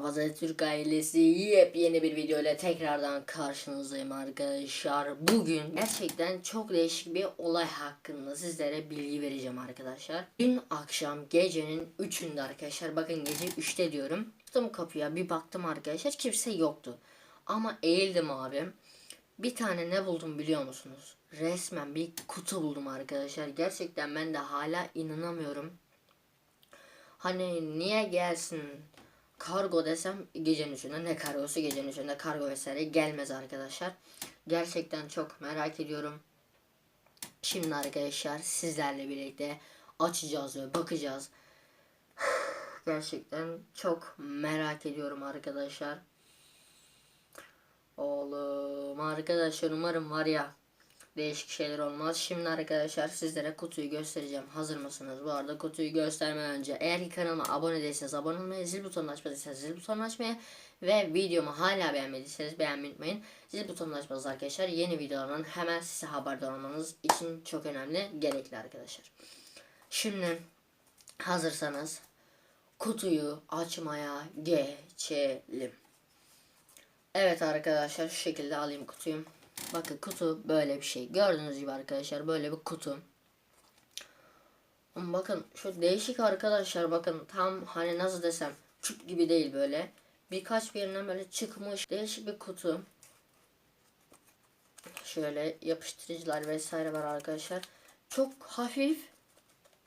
Avaza Türk ailesi yepyeni bir video ile tekrardan karşınızdayım arkadaşlar. Bugün gerçekten çok değişik bir olay hakkında sizlere bilgi vereceğim arkadaşlar. Dün akşam gecenin 3'ünde arkadaşlar bakın gece 3'te diyorum. Tuttum kapıya bir baktım arkadaşlar kimse yoktu. Ama eğildim abim. Bir tane ne buldum biliyor musunuz? Resmen bir kutu buldum arkadaşlar. Gerçekten ben de hala inanamıyorum. Hani niye gelsin kargo desem gecenin üstünde ne kargosu gecenin üstünde kargo vesaire gelmez arkadaşlar. Gerçekten çok merak ediyorum. Şimdi arkadaşlar sizlerle birlikte açacağız ve bakacağız. Gerçekten çok merak ediyorum arkadaşlar. Oğlum arkadaşlar umarım var ya değişik şeyler olmaz. Şimdi arkadaşlar sizlere kutuyu göstereceğim. Hazır mısınız? Bu arada kutuyu göstermeden önce eğer ki kanalıma abone değilseniz abone olmayı, zil butonunu açmadıysanız zil butonunu açmayı ve videomu hala beğenmediyseniz beğenmeyi unutmayın. Zil butonunu açmanız arkadaşlar yeni videolardan hemen size haberdar olmanız için çok önemli, gerekli arkadaşlar. Şimdi hazırsanız kutuyu açmaya geçelim. Evet arkadaşlar şu şekilde alayım kutuyu. Bakın kutu böyle bir şey. Gördüğünüz gibi arkadaşlar böyle bir kutu. Bakın şu değişik arkadaşlar bakın tam hani nasıl desem çüp gibi değil böyle. Birkaç bir yerinden böyle çıkmış değişik bir kutu. Şöyle yapıştırıcılar vesaire var arkadaşlar. Çok hafif.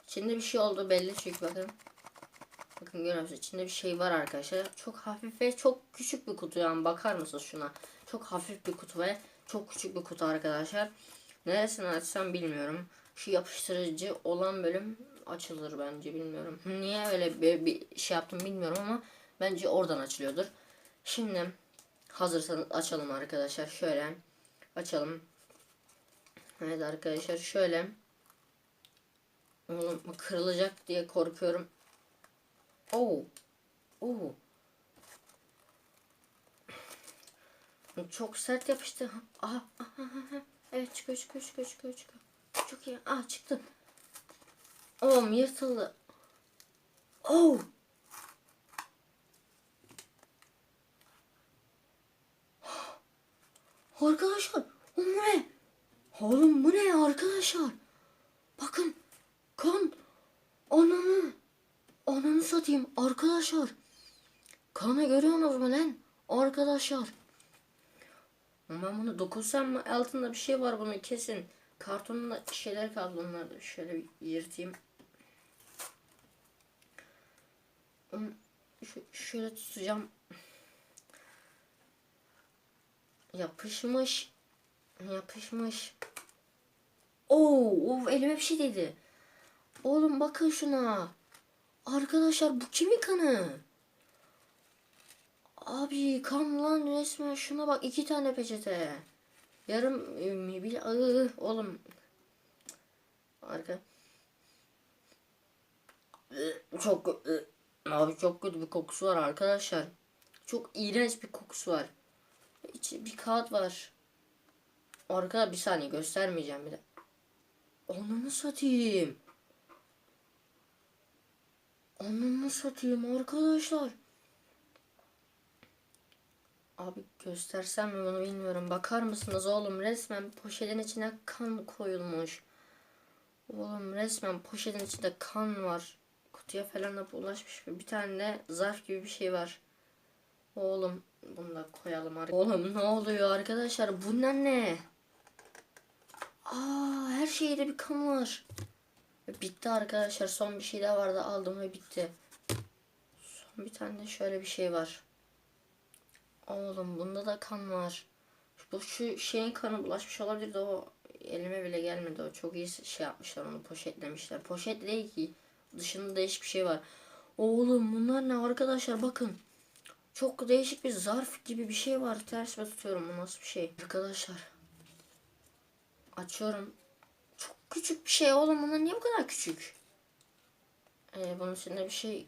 İçinde bir şey oldu belli çünkü bakın. Bakın görüyor musunuz? İçinde bir şey var arkadaşlar. Çok hafif ve çok küçük bir kutu yani bakar mısınız şuna? Çok hafif bir kutu ve çok küçük bir kutu arkadaşlar. Neresini açsam bilmiyorum. Şu yapıştırıcı olan bölüm açılır bence bilmiyorum. Niye öyle bir, bir şey yaptım bilmiyorum ama bence oradan açılıyordur. Şimdi hazırsanız açalım arkadaşlar. Şöyle açalım. Evet arkadaşlar şöyle. Oğlum kırılacak diye korkuyorum. Oo. Oo. Çok sert yapıştı. Aha, aha. Evet çıkıyor çıkıyor çıkıyor çıkıyor çıkıyor. Çok iyi. Ah çıktı. Oğlum yırtıldı. Oh. Arkadaşlar bu ne? Oğlum bu ne arkadaşlar? Bakın kan ananı ananı satayım arkadaşlar. Kanı görüyorsunuz mu lan? Arkadaşlar. Ben bunu dokunsam mı? Altında bir şey var bunun kesin. Kartonunda şeyler kaldı onları da şöyle bir yırtayım. Şu, şöyle tutacağım. Yapışmış. Yapışmış. Oo, of, elime bir şey dedi. Oğlum bakın şuna. Arkadaşlar bu kimin kanı? Abi kan lan resmen şuna bak iki tane peçete. Yarım ıı, bir ıı, oğlum. Arka. Çok abi çok kötü bir kokusu var arkadaşlar. Çok iğrenç bir kokusu var. İçi bir kağıt var. Arkada bir saniye göstermeyeceğim bir de. Onu satayım? Onu satayım arkadaşlar? Abi göstersem mi bunu bilmiyorum. Bakar mısınız oğlum resmen poşetin içine kan koyulmuş. Oğlum resmen poşetin içinde kan var. Kutuya falan da bulaşmış. Bir tane de zarf gibi bir şey var. Oğlum bunu da koyalım. Oğlum ne oluyor arkadaşlar? Bunlar ne? Aa her şeyde bir kan var. Bitti arkadaşlar. Son bir şey daha vardı. Aldım ve bitti. Son bir tane de şöyle bir şey var. Oğlum bunda da kan var. Bu şu şeyin kanı bulaşmış olabilir de o elime bile gelmedi. O çok iyi şey yapmışlar onu poşetlemişler. Poşet değil ki. Dışında değişik bir şey var. Oğlum bunlar ne arkadaşlar bakın. Çok değişik bir zarf gibi bir şey var. Tersime tutuyorum bu nasıl bir şey. Arkadaşlar. Açıyorum. Çok küçük bir şey oğlum bunlar niye bu kadar küçük? Ee, bunun içinde bir şey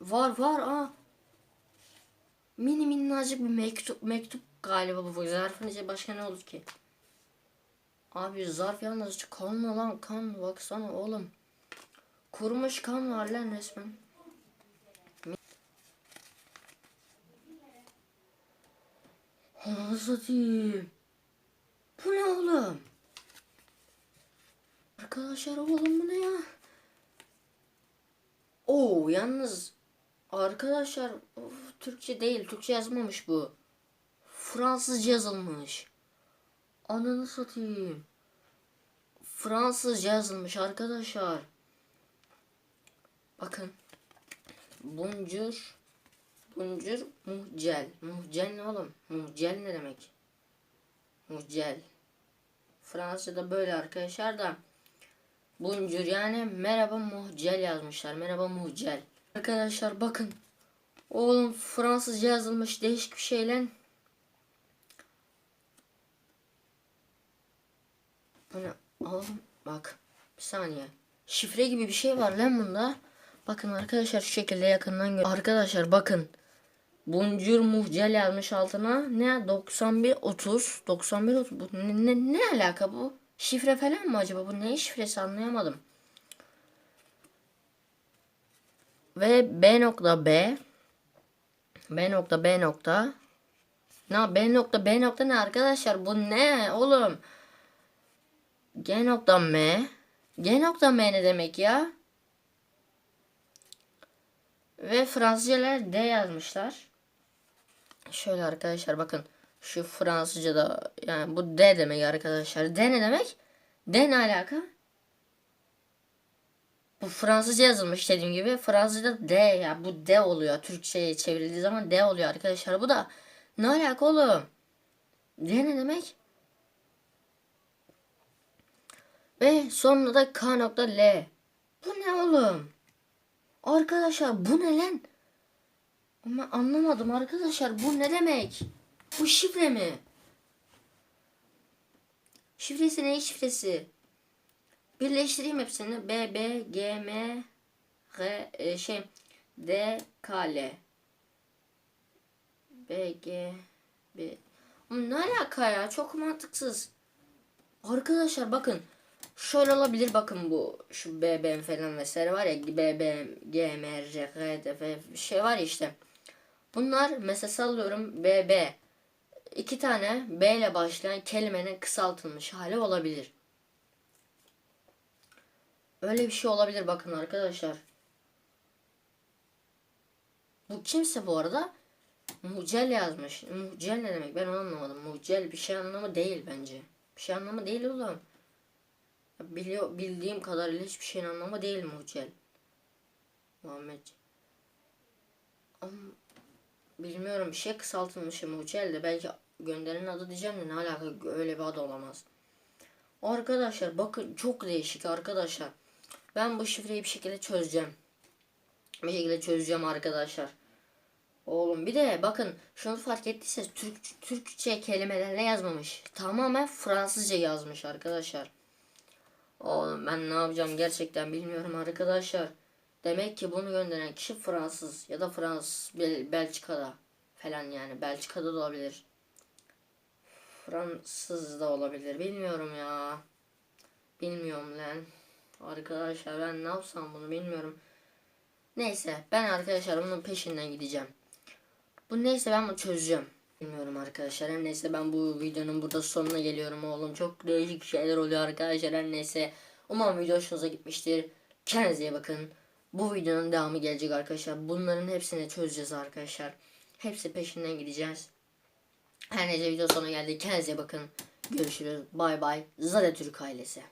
var var aa mini minnacık bir mektup mektup galiba bu zarfın içinde başka ne olur ki? Abi zarf yalnız kan mı lan kan baksana oğlum. Kurumuş kan var lan resmen. Ananı satayım. Bu ne oğlum? Arkadaşlar oğlum bu ne ya? Oo yalnız arkadaşlar of, Türkçe değil Türkçe yazmamış bu. Fransızca yazılmış. Ananı satayım. Fransızca yazılmış arkadaşlar. Bakın. Buncur. Buncur muhcel. Muhcel ne oğlum? Muhcel ne demek? Muhcel. Fransızca'da böyle arkadaşlar da. Buncur yani merhaba muhcel yazmışlar. Merhaba muhcel. Arkadaşlar bakın. Oğlum Fransızca yazılmış değişik bir şeyle. Bu ne? Oğlum bak. Bir saniye. Şifre gibi bir şey var lan bunda. Bakın arkadaşlar şu şekilde yakından gör. Arkadaşlar bakın. Buncur muhcel yazmış altına. Ne? 91 30 91 30 bu ne, ne, ne alaka bu? Şifre falan mı acaba? Bu ne şifresi anlayamadım. Ve B nokta B B nokta B nokta Ne B nokta B nokta ne arkadaşlar? Bu ne oğlum? G nokta M G nokta M ne demek ya? Ve Fransızcalar D yazmışlar. Şöyle arkadaşlar bakın. Şu Fransızca'da yani bu D demek arkadaşlar. D ne demek? D ne alaka? Bu Fransızca yazılmış dediğim gibi. Fransızca'da D ya bu D oluyor. Türkçe'ye çevrildiği zaman D oluyor arkadaşlar. Bu da ne alaka oğlum? D ne demek? Ve sonunda da K nokta L. Bu ne oğlum? Arkadaşlar bu ne lan? Ama anlamadım arkadaşlar bu ne demek? Bu şifre mi? Şifresi ne şifresi? Birleştireyim hepsini. B, B, G, M, G, e, şey, D, K, L. B, G, B. Ama ne alaka ya? Çok mantıksız. Arkadaşlar bakın. Şöyle olabilir bakın bu şu BBM falan vesaire var ya BBM, GM, RC, G, bir şey var ya işte. Bunlar mesela sallıyorum BB. iki tane B ile başlayan kelimenin kısaltılmış hali olabilir. Öyle bir şey olabilir bakın arkadaşlar. Bu kimse bu arada mucel yazmış. Mucel ne demek ben anlamadım. Mucel bir şey anlamı değil bence. Bir şey anlamı değil oğlum. Biliyor, bildiğim kadarıyla hiçbir şeyin anlamı değil mucel. Muhammed. Bilmiyorum bir şey kısaltılmış mucel de belki gönderenin adı diyeceğim de ne alaka öyle bir adı olamaz. Arkadaşlar bakın çok değişik arkadaşlar. Ben bu şifreyi bir şekilde çözeceğim. Bir şekilde çözeceğim arkadaşlar. Oğlum bir de bakın şunu fark ettiyseniz Türk, Türkçe kelimelerle yazmamış. Tamamen Fransızca yazmış arkadaşlar. Oğlum ben ne yapacağım gerçekten bilmiyorum arkadaşlar. Demek ki bunu gönderen kişi Fransız ya da Fransız Bel Belçika'da falan yani Belçika'da da olabilir. Fransız da olabilir bilmiyorum ya. Bilmiyorum lan. Arkadaşlar ben ne yapsam bunu bilmiyorum. Neyse ben arkadaşlar bunun peşinden gideceğim. Bu neyse ben bunu çözeceğim. Bilmiyorum arkadaşlar. Her neyse ben bu videonun burada sonuna geliyorum oğlum. Çok değişik şeyler oluyor arkadaşlar. Her neyse. Umarım video hoşunuza gitmiştir. Kendinize bakın. Bu videonun devamı gelecek arkadaşlar. Bunların hepsini çözeceğiz arkadaşlar. Hepsi peşinden gideceğiz. Her neyse video sonuna geldi. Kendinize bakın. Görüşürüz. Bay bay. Zade Türk ailesi.